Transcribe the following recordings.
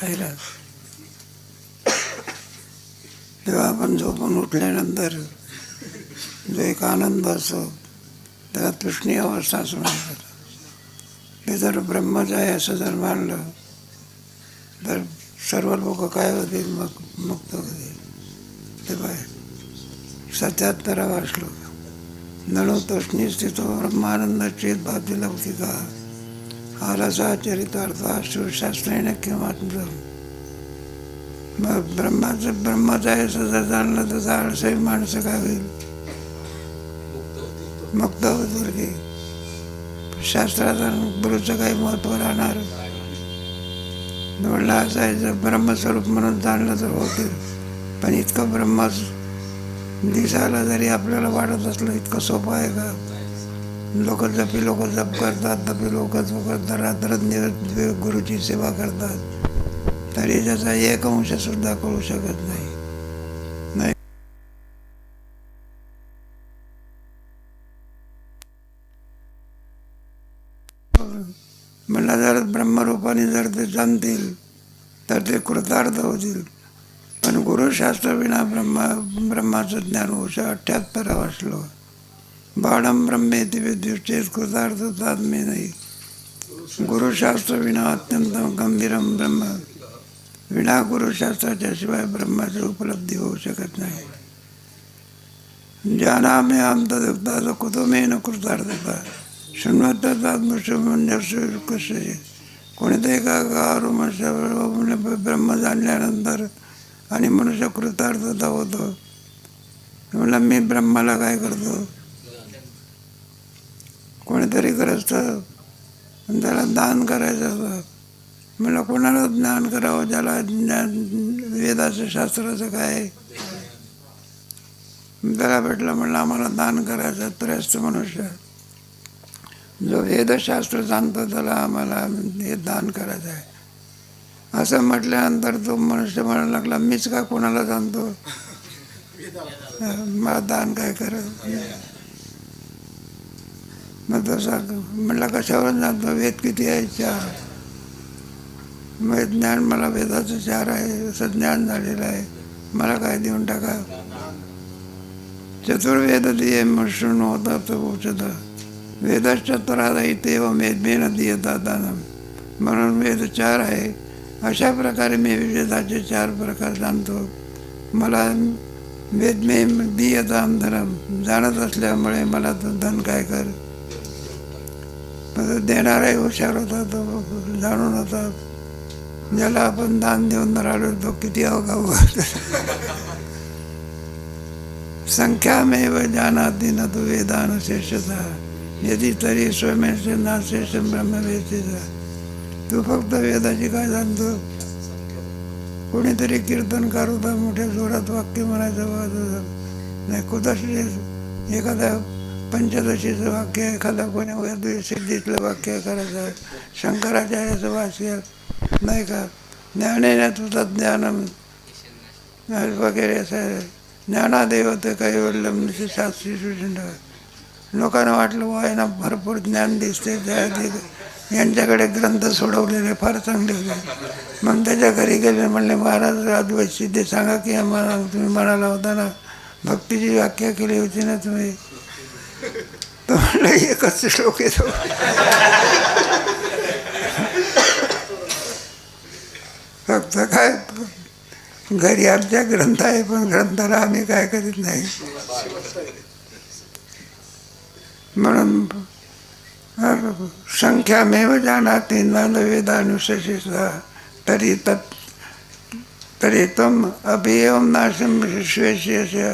पाहिलं. तेव्हा आपण झोपून उठल्यानंतर जो एक आनंद असतो त्याला तृष्णी अवस्था असं म्हणतात. ते जर ब्रह्मच आहे असं जर मानलं तर सर्व लोक काय होतील? मग मुक्त होतील. ते पाय. सत्याहत्तरावा श्लोक. नणो तृष्णी स्थितो ब्रह्मानंद चेत लवती का आलाचा चरितार्थ शिवशास्त्रेने किंवा मग ब्रह्माचं ब्रह्माचं आहे असं जर जाणलं तर आळसही माणसं काय होईल? मुक्त होतील की? शास्त्राचा गुरुचं काही महत्त्व राहणार? म्हणलं असं आहे जर ब्रह्मस्वरूप म्हणून जाणलं तर होतील. पण इतकं ब्रह्म दिसायला जरी आपल्याला वाटत असलं इतकं सोपं आहे का? लोक जपी लोक जप करतात तपी लोक जप करतात रात्रंदिवस गुरुची सेवा करतात. तरी त्याचा एक अंश सुद्धा कळू शकत नाही. नाही. म्हणलं जर ब्रह्मरूपाने जर ते जाणतील तर ते कृतार्थ होतील. पण गुरुशास्त्र विना ब्रह्मा ब्रह्माचं ज्ञान होऊ शकत अठ्ठ्याहत्तरावा श्लोक. बाळम ब्रह्मेति विद्युश्चेत कृतार्थ मी नाही गुरुशास्त्र विना अत्यंत गंभीरम ब्रह्म। विना गुरुशास्त्राच्या शिवाय ब्रह्माची उपलब्धी होऊ शकत नाही। ज्ञानामे आमतदुक्ता कुतुमेन कृतार्थता। शृण्वत्तात्मशुमन्यस्य कोणीतरी एका गारू मनुष्य ब्रह्म जाणल्यानंतर आणि मनुष्य कृतार्थता होतो। म्हणलं मी ब्रह्माला काय करतो? कोणीतरी ग्रस्त त्याला दान करायचं. होतं म्हणलं कोणाला ज्ञान करावं? ज्याला ज्ञान वेदाचं शास्त्राचं काय? त्याला भेटलं म्हणलं आम्हाला दान करायचं त्रस्त मनुष्य. जो वेदशास्त्र सांगतो त्याला आम्हाला हे दान करायचं आहे. असं म्हटल्यानंतर तो मनुष्य म्हणायला लागला मीच का कोणाला सांगतो? मला दान काय करत मग तसा म्हटलं कशावरून जाणतो वेद किती आहे? चार. मग ज्ञान मला वेदाचं चार आहे असं ज्ञान झालेलं आहे. मला काय देऊन टाका? चतुर्वेद दिये मशृण होता तो उचत. वेदश्चतुरादा इथे व मेदमेन दियता दानम म्हणून वेद चार आहे. अशा प्रकारे मी वेदाचे चार प्रकार जाणतो मला वेदमे दियताम धनम जाणत असल्यामुळे मला तो धन काय कर? देणाराही हुशार होता तो जाणून होता. ज्याला आपण दान देऊन राहिलो तो किती अवघाव संख्यामेव जानाती न तू वेदान शेषता यदि तरी स्वमेश ना शेष ब्रह्मवेदीचा तू फक्त वेदाची काय जाणतो कोणीतरी कीर्तनकार होता मोठ्या जोरात वाक्य म्हणायचं नाही कुदशी एखाद्या पंचदशीचं वाक्य एखादा कोणी सिद्धीतलं वाक्य करायचं शंकराचार्याचं वाक्य नाही का? ज्ञानेने तुझं ज्ञान. वगैरे असं ज्ञानादेव ते वडलं शास्त्री सुशिंड लोकांना वाटलं व यांना भरपूर ज्ञान दिसते यांच्याकडे ग्रंथ सोडवलेले फार चांगले होते मग त्याच्या घरी गेले म्हणले महाराज अद्वैत सिद्धी सांगा की आम्हाला तुम्ही म्हणाला होता ना भक्तीची व्याख्या केली होती ना तुम्ही. तर म्हणलं एकच श्लोक येतो फक्त काय घरी आमच्या ग्रंथ आहे पण ग्रंथाला आम्ही काय करीत नाही म्हणून संख्यामेव जानाति न वेदानुशशिषा तरी तत् तरी त्वम अभियम नाशम विश्वेश्य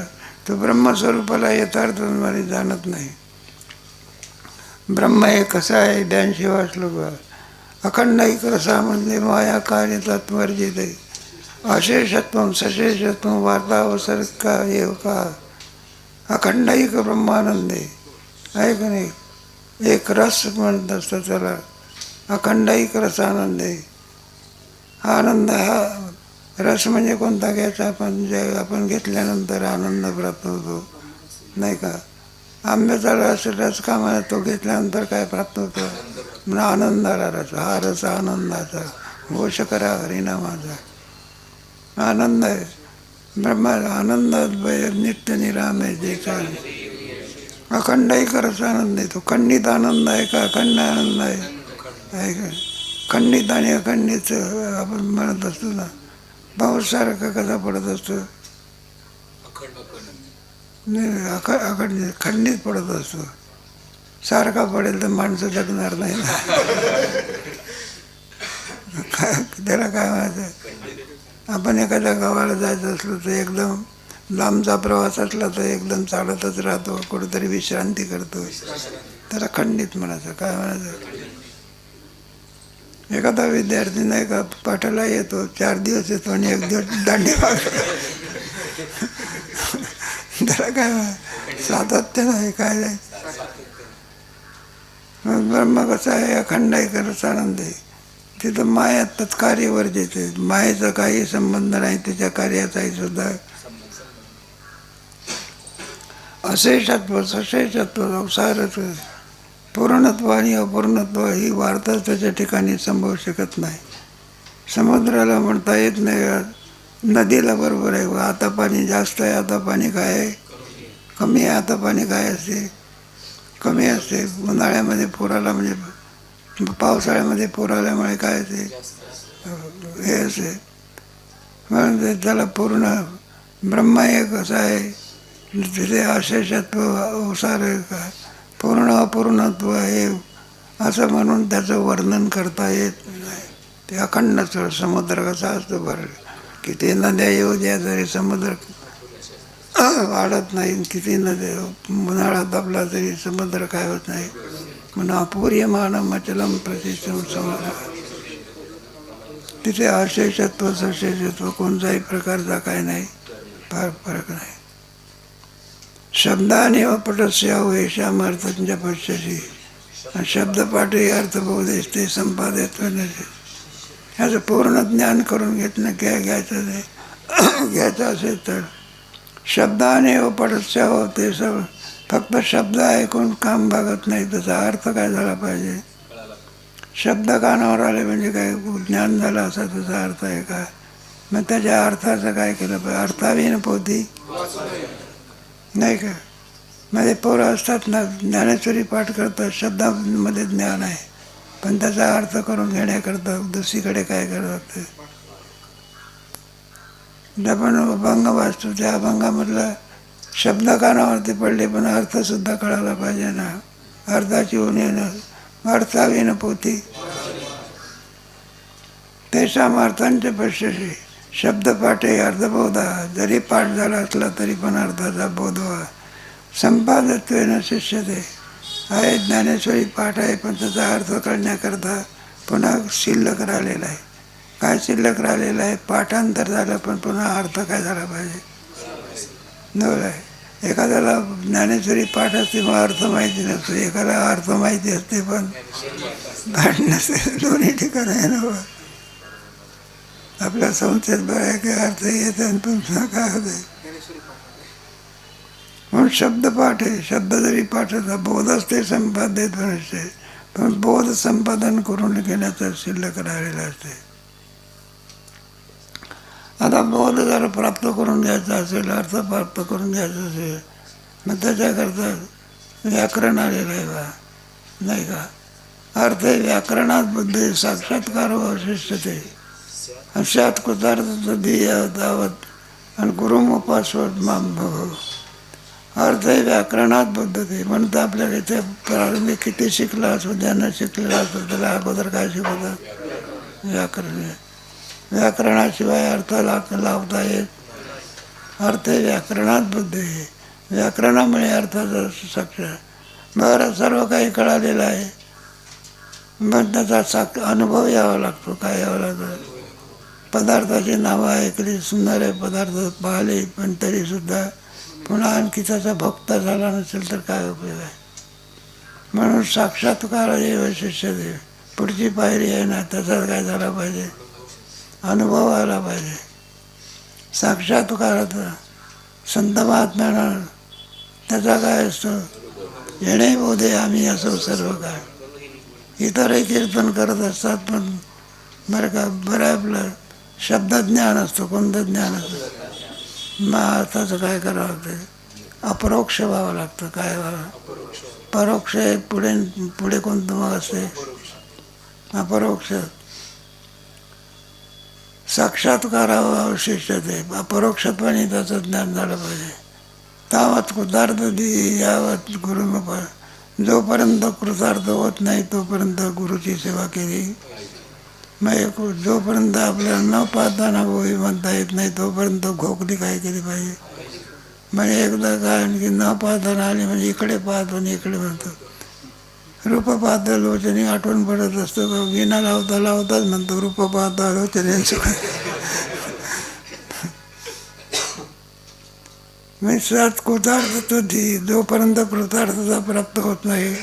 तू ब्रह्मस्वरूपाला यथार्थ जाणत नाही ब्रह्म हे कसं आहे? ब्याऐंशी असलो बा अखंड एक रसामध्ये माया कार्य तत्वर्जित अशेषत्व सशेषत्व वार्तावसर का येव का? अखंड एक ब्रह्मानंद आहे. का नाही? एक रस म्हणत असतं त्याला अखंड एक रसानंद आहे. आनंद हा रस म्हणजे कोणता घ्यायचा? आपण जे आपण घेतल्यानंतर आनंद प्राप्त होतो. नाही का? आंब्याचा रस रस का म्हणा तो घेतल्यानंतर काय प्राप्त होतं? म्हणून आनंदाला रस. हा रस आनंदाचा. घोष करा हरिनामाचा आनंद आहे. ब्रह्मा आनंदात भय नित्य निराम आहे जे काय. अखंड एकच आनंद आहे. तो खंडित आनंद आहे का? अखंड आनंद आहे. आहे का? खंडित आणि अखंडित आपण म्हणत असतो ना पाऊस सारखा कसा पडत असतो? नाही अख अखंड खंडित पडत असतो. सारखा पडेल तर माणसं जगणार नाही काय त्याला काय म्हणायचं आपण एखाद्या गावाला जायचं असलो तर एकदम लांबचा प्रवास असला तर एकदम चालतच राहतो कुठेतरी विश्रांती करतो. त्याला खंडित म्हणायचं काय म्हणायचं? एखादा विद्यार्थी नाही का पाठाला येतो चार दिवस येतो आणि एक दिवस दांडी मागतो. त्याला काय सातत्यानं सातत्य काय नाही. ब्रह्म कसं आहे? अखंड आहे करत आनंद आहे? तिथं माया तत्कार्य वर्जित मायेचा काही संबंध नाही त्याच्या कार्याचाही सुद्धा. अशेषत्व सशेषत्व संसारच. पूर्णत्व आणि अपूर्णत्व ही वार्ताच त्याच्या ठिकाणी संभवू शकत नाही. समुद्राला म्हणता येत नाही. नदीला बरोबर आहे. आता पाणी जास्त आहे आता पाणी काय आहे? कमी आहे आता पाणी काय असते? कमी असते. उन्हाळ्यामध्ये पुराला म्हणजे पावसाळ्यामध्ये पूर आल्यामुळे काय असते? हे असते. म्हणून त्याला पूर्ण ब्रह्मा एक असं आहे. तिथे अशेषत्व ओसार पूर्ण अपूर्णत्व आहे. असं म्हणून त्याचं वर्णन करता येत नाही. ते अखंड समुद्र कसा असतो बरं? किती नद्या येऊ द्या तरी समुद्र वाढत नाही किती नद्या उन्हाळा दबला तरी समुद्र काय होत नाही. म्हणून अपूर्यमान मचलम प्रतिष्ठम समुद्र तिथे अशेषत्व सशेषत्व कोणताही प्रकारचा काय नाही फार फरक नाही. शब्दाने अपटस्य वेशाम अर्थांच्या पश्यशी शब्दपाठी अर्थबोधेश ते संपादित नसेल ह्याचं पूर्ण ज्ञान करून घेतलं घ्या घ्यायचं नाही घ्यायचं असेल तर. शब्दाने अपटस्य हो ते सब फक्त शब्द ऐकून काम भागत नाही त्याचा अर्थ काय झाला पाहिजे? शब्द कानावर आले म्हणजे काय? ज्ञान झालं असा त्याचा अर्थ आहे का? मग त्याच्या अर्थाचं काय केलं पाहिजे? अर्थावीन पोती नाही का? माझे पोरं असतात ना ज्ञानेश्वरी पाठ करतात शब्दामध्ये ज्ञान आहे. पण त्याचा अर्थ करून घेण्याकरता दुसरीकडे काय करत ते? म्हणजे आपण अभंग वाचतो त्या अभंगामधला शब्द कानावरती पडले पण अर्थसुद्धा कळायला पाहिजे ना. अर्थाची उणीनं न पोती तेषाम अर्थांचे पश्यशी शब्दपाठे अर्धबोधा. जरी पाठ झाला असला तरी पण अर्थाचा बोधवा संपादत्वेनं शिष्यते. आहे ज्ञानेश्वरी पाठ आहे पण त्याचा अर्थ कळण्याकरता पुन्हा शिल्लक राहिलेला आहे. काय शिल्लक राहिलेलं आहे? पाठांतर झालं पण पुन्हा अर्थ काय झाला पाहिजे? नवल आहे. एखाद्याला ज्ञानेश्वरी पाठ असते मग अर्थ माहिती नसतो. एखादा अर्थ माहिती असते पण पाठ नसते. दोन्ही ठिकाण आहे ना आपल्या संस्थेत बऱ्या काही अर्थ येत आणि पुन्हा काय होते म्हणून शब्दपाठ आहे. शब्द जरी पाठाचा बोधच ते संपादित नसते पण बोध संपादन करून घेण्याचं शिल्लक राहिलेलं असते. आता बोध जर प्राप्त करून घ्यायचा असेल अर्थ प्राप्त करून घ्यायचा असेल मग त्याच्याकरता व्याकरण आलेलं आहे बा. नाही का? अर्थ हे व्याकरणात बुद्धी साक्षात्कार अवशिष्यते अशात कृतार्थ ध्येय दावत आणि गुरुमुपास्वत माम भव. अर्थ हे व्याकरणात पद्धती म्हणून तर आपल्या इथे प्रारंभी किती शिकला असो ज्यांना शिकलेला असो त्याला अगोदर काय शिकवतात? व्याकरण व्याकरणाशिवाय अर्थ लाव लावता येत अर्थ हे व्याकरणात बुद्धी आहे. व्याकरणामुळे अर्थाचं सक्ष. बरं सर्व काही कळालेलं आहे. मग त्याचा साक्ष अनुभव यावा लागतो काय यावा लागतो? पदार्थाची नावं ऐकली सुंदर आहे पदार्थ पाहिले पण तरीसुद्धा पुन्हा आणखी त्याचा भक्त झाला नसेल तर काय उपयोग आहे? म्हणून साक्षात्कार हे वैशिष्ट्य पुढची पायरी आहे ना त्याचा काय झाला पाहिजे? अनुभव आला पाहिजे. साक्षात्काराचा संत महात्म्यानं त्याचा काय असतो? येणे बोधे आम्ही असो सर्व काय इतरही कीर्तन करत असतात पण बरं का बरं आपलं शब्दज्ञान असतं कोणतं ज्ञान असतं? मग अर्थाचं काय करावं ते अपरोक्ष व्हावं लागतं काय व्हावं? परोक्ष आहे पुढे पुढे कोणतं मग असते? अपरोक्ष. साक्षात्कारावं अवशिष्ट ते. अपरोक्षपणे त्याचं ज्ञान झालं पाहिजे. तावत कृतार्थ दी यावत गुरुमुख जोपर्यंत कृतार्थ होत नाही तोपर्यंत गुरुची सेवा केली. मग एक जोपर्यंत आपल्याला न पाहताना होई म्हणता येत नाही तोपर्यंत घोकली काय केली पाहिजे? म्हणजे एकदा काय आणखी न पाहताना आली म्हणजे इकडे पाहतो आणि इकडे म्हणतो. रूप पाहता लोचनी आठवण पडत असतो. विना लावता लावताच म्हणतो रूप पाहता लोचनी मी सात कृतार्थ तो धी जोपर्यंत कृतार्थता प्राप्त होत नाही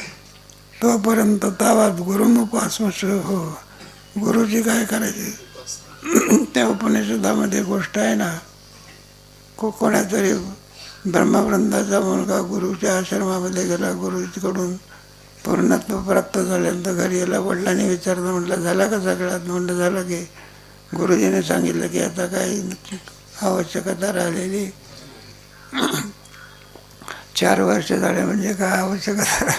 तोपर्यंत तावात गुरुमुख आत्मश हो. गुरुजी काय करायची? त्या उपनिषदामध्ये गोष्ट आहे ना को कोणातरी ब्रह्मवृंदाचा मुलगा गुरुच्या आश्रमामध्ये गेला गुरुकडून पूर्णत्व प्राप्त झाल्यानंतर घरी याला वडिलांनी विचारलं म्हटलं झाला का सगळ्यात? म्हटलं झालं की. गुरुजीने सांगितलं की आता काही आवश्यकता राहिलेली. चार वर्ष झाले म्हणजे काय आवश्यकता?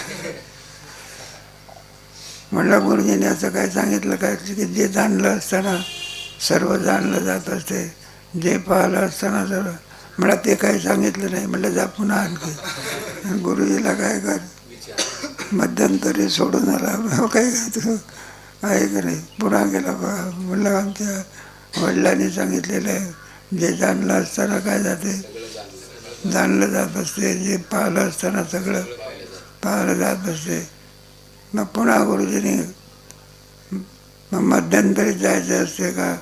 म्हटलं गुरुजीने असं काय सांगितलं काय की जे जाणलं असताना सर्व जाणलं जात असते. जे पाहिलं असताना सर्व मला ते काही सांगितलं नाही. म्हटलं जा पुन्हा आणखी. गुरुजीला काय कर? मध्यंतरी सोडून आला. हो काय काय तू? आहे का नाही? पुन्हा गेला बा म्हटलं आमच्या वडिलांनी सांगितलेलं आहे. जे जाणलं असताना काय जाते? जाणलं जात असते. जे पाहिलं असताना सगळं पाहिलं जात असते. मग पुन्हा गुरुजीने मग मध्यंतरी जायचं असते का?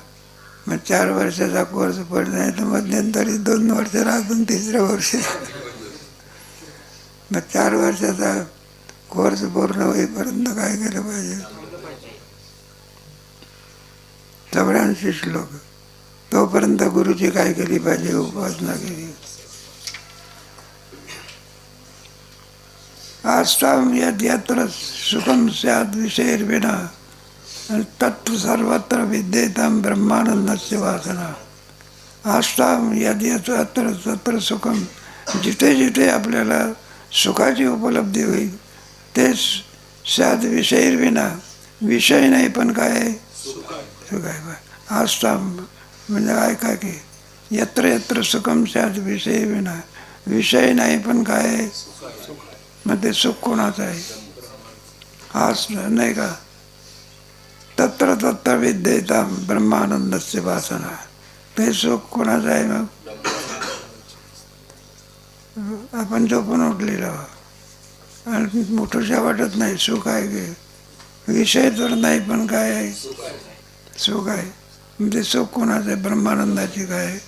मग चार वर्षाचा कोर्स पडत नाही तर मध्यंतरी दोन वर्ष राहून तिसऱ्या वर्षी. मग चार वर्षाचा कोर्स पूर्ण होईपर्यंत काय केलं पाहिजे? सगळ्यांशी श्लोक तोपर्यंत गुरुची काय केली पाहिजे? उपासना केली. आस्ताम यद यत्र सुखम स्याद विषयर्विना तत्व सर्वत्र विद्येताम ब्रह्मानंदस्य वासना। आस्ताम यद यत्र तत्र सुखम जिथे जिथे आपल्याला सुखाची उपलब्धी होईल तेच साध विषयर्विना विषय नाही पण काय? आहे. सुख आहे. बा आस्ताम म्हणजे ऐका की यत्र यत्र सुखम साध विषय विना विषय नाही पण काय? आहे. मग ते सुख कोणाचं आहे हाच नाही का? तत्र तत्र विद्येता ब्रह्मानंदस्य वासना ते सुख कोणाचं आहे मग आपण झोपून उठलेलो आणि मोठंशा वाटत नाही सुख आहे की विषय तर नाही पण काय आहे सुख आहे म्हणजे सुख कोणाचं आहे ब्रह्मानंदाची काय आहे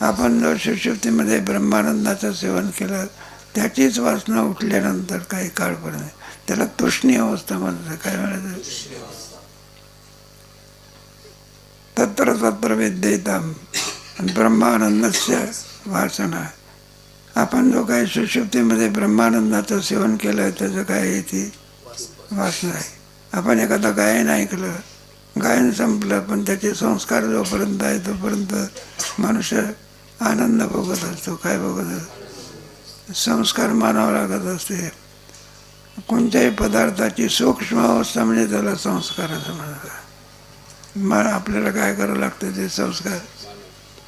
आपण जर शिवशक्तीमध्ये ब्रह्मानंदाचं सेवन केलं त्याचीच वासना उठल्यानंतर काही काळपर्यंत त्याला तृष्णी अवस्था म्हणतात. काय म्हणायचं? तत्र तत्र विद्येताम ब्रह्मानंदस्य वासना. आपण जो काही सुशुप्तीमध्ये ब्रह्मानंदाचं सेवन केलं त्याचं काय आहे ती वासना आहे. आपण एखादं गायन ऐकलं गायन संपलं पण त्याचे संस्कार जोपर्यंत आहे तोपर्यंत मनुष्य आनंद भोगत असतो. काय भोगत असतो? संस्कार मानावा लागत असते. कोणत्याही पदार्थाची सूक्ष्म अवस्था म्हणजे त्याला संस्कार असं म्हणतात. मग आपल्याला काय करावं लागतं ते संस्कार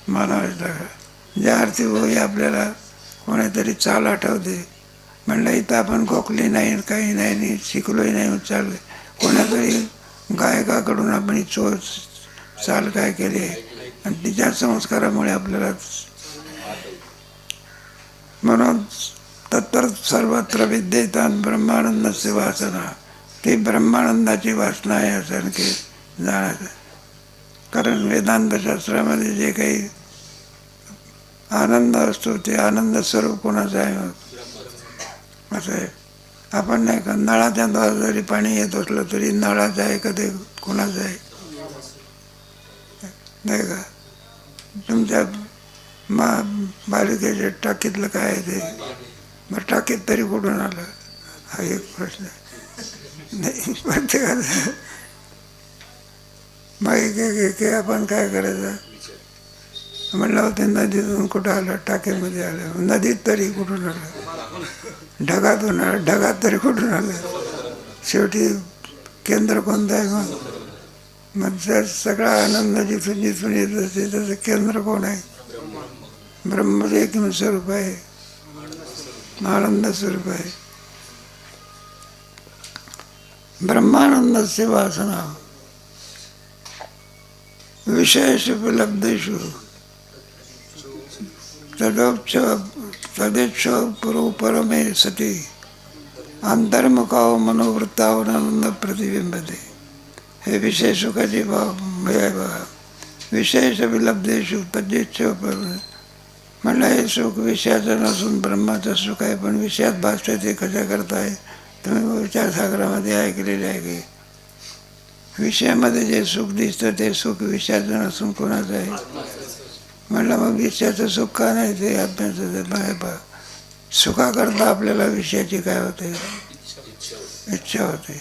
मानावेच लागतात. ज्या अर्थी होई आपल्याला कोणीतरी चाल आठवते. म्हणलं इथं आपण खोकली नाही काही नाही शिकलोही नाही चाललं कोणातरी गायकाकडून आपण चो चाल काय केली आहे? आणि तिच्या संस्कारामुळे आपल्याला म्हणून तत्तर सर्वत्र विद्येतात ब्रह्मानंदाची वासना ती ब्रह्मानंदाची वासना आहे असं आणखी जाण्याचं. कारण वेदांतशास्त्रामध्ये जे काही आनंद असतो ते आनंद स्वरूप कोणाचा आहे? असं आहे. आपण नाही का नळाच्या द्वारा जरी पाणी येत असलं तरी नळाचं आहे का ते कोणाचं आहे? नाही का? तुमच्या मा बालिकेच्या टाकीतलं काय आहे ते? मग टाकीत तरी कुठून आलं? हा एक प्रश्न. नाही प्रत्येकाचं मग एक आपण काय करायचं? म्हणलं होते नदीतून कुठं आलं? टाकीमध्ये आलं. नदीत तरी कुठून आलं? ढगातून आलं. ढगात तरी कुठून आलं? शेवटी केंद्र कोणतं आहे मग? मग सगळा आनंद जिथून जिथून येत असते त्याचं केंद्र कोण आहे? ब्रह्म एकमेव स्वरूप आहे आनंद स्वरूप आहे ब्रह्मानंदस्य वासना विषयेषु उपलब्धेषु तदोच्च तदेच्छ पुरो परमे सती अंतर्मुखाव मनोवृत्तावरानंद प्रतिबिंबते हे विशेष सुखाचे भाव हे विशेष विलब्धेशु तजेच्छ परमे म्हणलं हे सुख विषयाचं नसून ब्रह्माचं सुख आहे पण विषयात भासते ते कशा करताय. तुम्ही विचारसागरामध्ये ऐकलेले आहे की? विषयामध्ये जे सुख दिसतं ते सुख विषयाचं नसून कोणाचं आहे? म्हणलं मग विषयाचं सुख का नाही? ते अभ्यासाचं सुखाकरता आपल्याला विषयाची काय होते? इच्छा होते.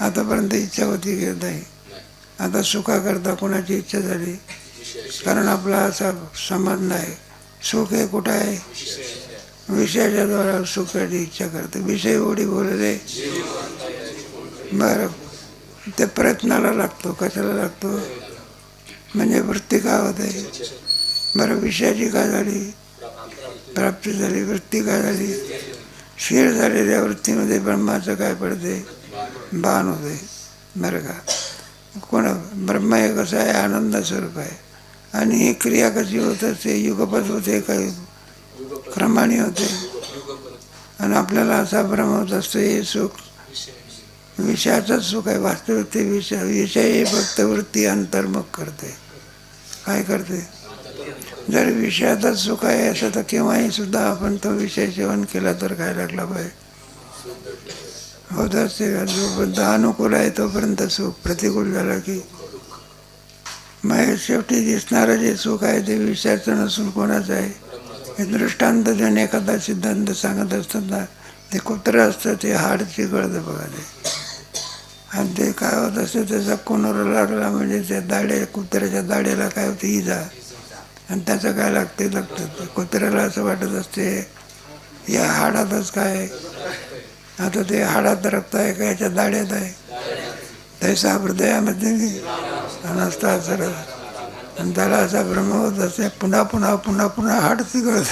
आतापर्यंत इच्छा होती की नाही? आता सुखाकरता कोणाची इच्छा झाली? कारण आपला असा समज नाही सुख हे कुठं आहे? विषयाच्या द्वारा सुखाची इच्छा करते. विषय ओढी बोलले. बरं. ते प्रयत्नाला लागतो. कशाला लागतो? म्हणजे वृत्ती काय होते बरं विषयाची काय झाली? प्राप्ती झाली. वृत्ती काय झाली? शिर झालेल्या वृत्तीमध्ये ब्रह्माचं काय पडते? बाण होते. बरं का? कोण? ब्रह्म हे कसं आहे आनंद स्वरूप आहे. आणि ही क्रिया कशी होत असते युगपत होते काही क्रमाने होते. आणि आपल्याला असा भ्रम होत असतो हे सुख विषयाचंच सुख आहे. वास्तविक ते विषय विषय हे फक्त वृत्ती अंतर्मुख करते. काय करते? जर विषयातच सुख आहे असं तर केव्हाही सुद्धा आपण तो विषय सेवन केला तर काय लागला पाहिजे होत असते जोपर्यंत अनुकूल आहे तोपर्यंत सुख प्रतिकूल झाला की मग शेवटी दिसणारं जे सुख आहे ते विषयाचं नसून कोणाचं आहे? हे दृष्टांत देऊन एखादा सिद्धांत सांगत असताना ते कुत्रं असतं ते हाड चिघळतं बघा ते. आणि ते काय होत असतं त्याचा कोणाला लागला म्हणजे त्या दाड्या कुत्र्याच्या दाड्याला काय होतं इजा. आणि त्याचं काय लागते लागतं. ते कुत्र्याला असं वाटत असते या हाडातच काय? आता ते हाडात रक्त आहे का याच्या दाड्यात आहे? तैसा हृदयामध्ये आणि त्याला असा भ्रम होत असते पुन्हा पुन्हा पुन्हा पुन्हा हाड तिकडत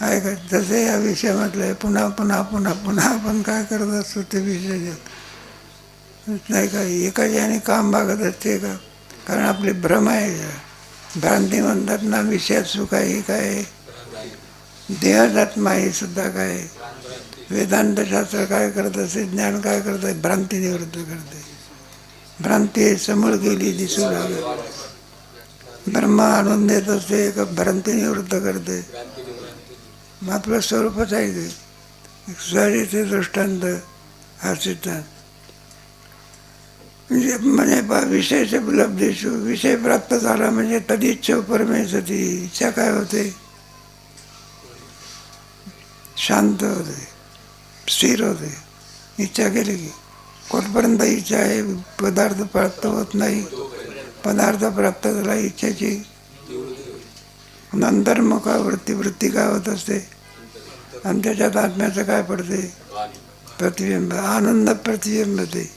काय का जसे या विषयामधलं आहे पुन्हा पुन्हा पुन्हा पुन्हा आपण काय करत असतो ते विषय नाही का एका याने काम भागत असते का? कारण आपली भ्रम आहे. भ्रांती म्हणतात ना विषयात सुख आहे काय देहात आत्मा हे सुद्धा काय? वेदांतशास्त्र काय करत असे ज्ञान काय करत आहे भ्रांती निवृत्त करते भ्रांती हे समोर गेली दिसू लागली ब्रह्म आणून देत असते का भ्रांती निवृत्त करते. मग आपलं स्वरूपच आहे ते. स्वारीचे दृष्टांत हा सिद्धांत. म्हणजे म्हणजे बा विषयाच्या उपलब्धीशु विषय प्राप्त झाला म्हणजे तदिच्छा परमेश्वरी इच्छा काय होते? शांत होते. स्थिर होते इच्छा केली की. कोठपर्यंत इच्छा आहे पदार्थ प्राप्त होत नाही. पदार्थ प्राप्त झाला इच्छेची. नंतर मग वृत्ती वृत्ती काय होत असते? आणि त्याच्यात आत्म्याचं काय पडते? प्रतिबिंब आनंद प्रतिबिंब ते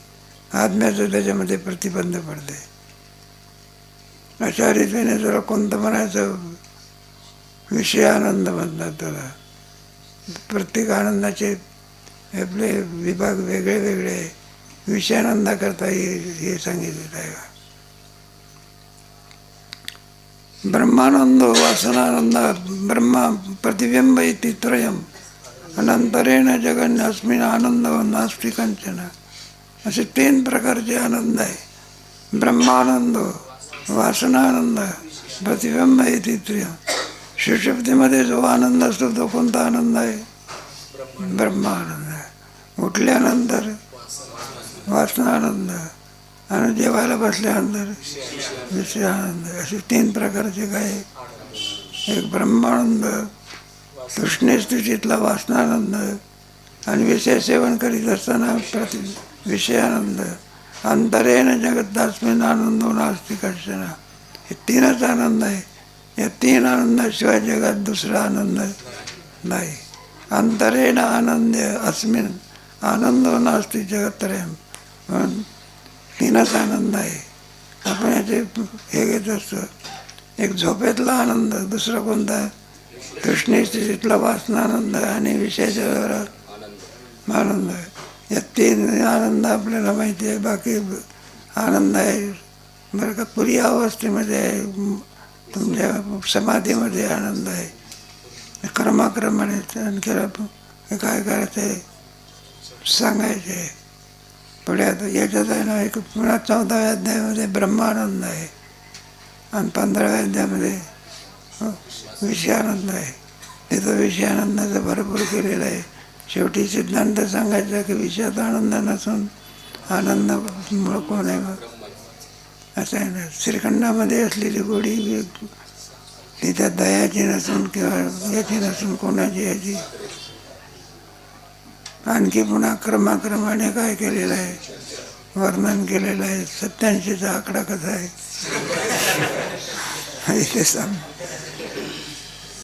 आत्म्याचं त्याच्यामध्ये प्रतिबंध पडते. अशा रीतीने जरा कोणतं म्हणायचं? विषय आनंद म्हणतात त्याला. प्रत्येक आनंदाचे आपले विभाग वेगळे वेगळे विषयानंदा करता हे हे सांगितलेलं आहे. ब्रह्मानंद वासनानंद ब्रह्मा प्रतिबिंब इति त्रयम अनंतरेण जगन अस्मिन आनंद व नास्ति कंचन असे तीन प्रकारचे आनंद आहे. ब्रह्मानंद वासनानंद प्रतिबिंब इति त्रयम शिवशक्तीमध्ये जो आनंद असतो तो कोणता आनंद आहे? ब्रह्मानंद. उठल्यानंतर वासनानंद आणि जेवायला बसल्यानंतर विषय आनंद असे तीन प्रकारचे काय एक ब्रह्मानंद तृष्णे स्थितीतला वासनानंद आणि विषय सेवन करीत असताना प्रति विषयानंद. अंतरेन जगतास्मिन आनंदो नास्ती कशाना हे तीनच आनंद आहे या तीन आनंदाशिवाय जगात दुसरा आनंद नाही. अंतरेन आनंद अस्मिन. आनंद नास्ती जगत्रयम म्हणून तीनच आनंद आहे. आपण याचे हे घेत असतो. एक झोपेतला आनंद दुसरा कोणता? कृष्ण स्थितीतला वासनानंद आणि विषयाच्या व्यवहारात आनंद. आहे या तीन आनंद आपल्याला माहिती आहे. बाकी आनंद आहे. बरं का पुरी अवस्थेमध्ये आहे. तुमच्या समाधीमध्ये आनंद आहे. क्रमाक्रमाने आणखी काय करायचं आहे? सांगायचे पुढे आता याच्यात आहे ना एक पुन्हा चौदाव्या अध्यायामध्ये ब्रह्मानंद आहे आणि पंधराव्या अध्यायामध्ये विषयानंद आहे तिथं विषयानंदाचं भरपूर केलेलं आहे शेवटी सिद्धांत सांगायचा की विषयात आनंद नसून आनंद मूळ कोण आहे मग असं आहे ना. श्रीखंडामध्ये असलेली गोडी तिथं त्या दयाची नसून किंवा याची नसून कोणाची याची आणखी पुन्हा क्रमाक्रमाने काय केलेलं आहे? वर्णन केलेलं आहे. सत्याऐंशीचा आकडा कसा आहे? ते सांग.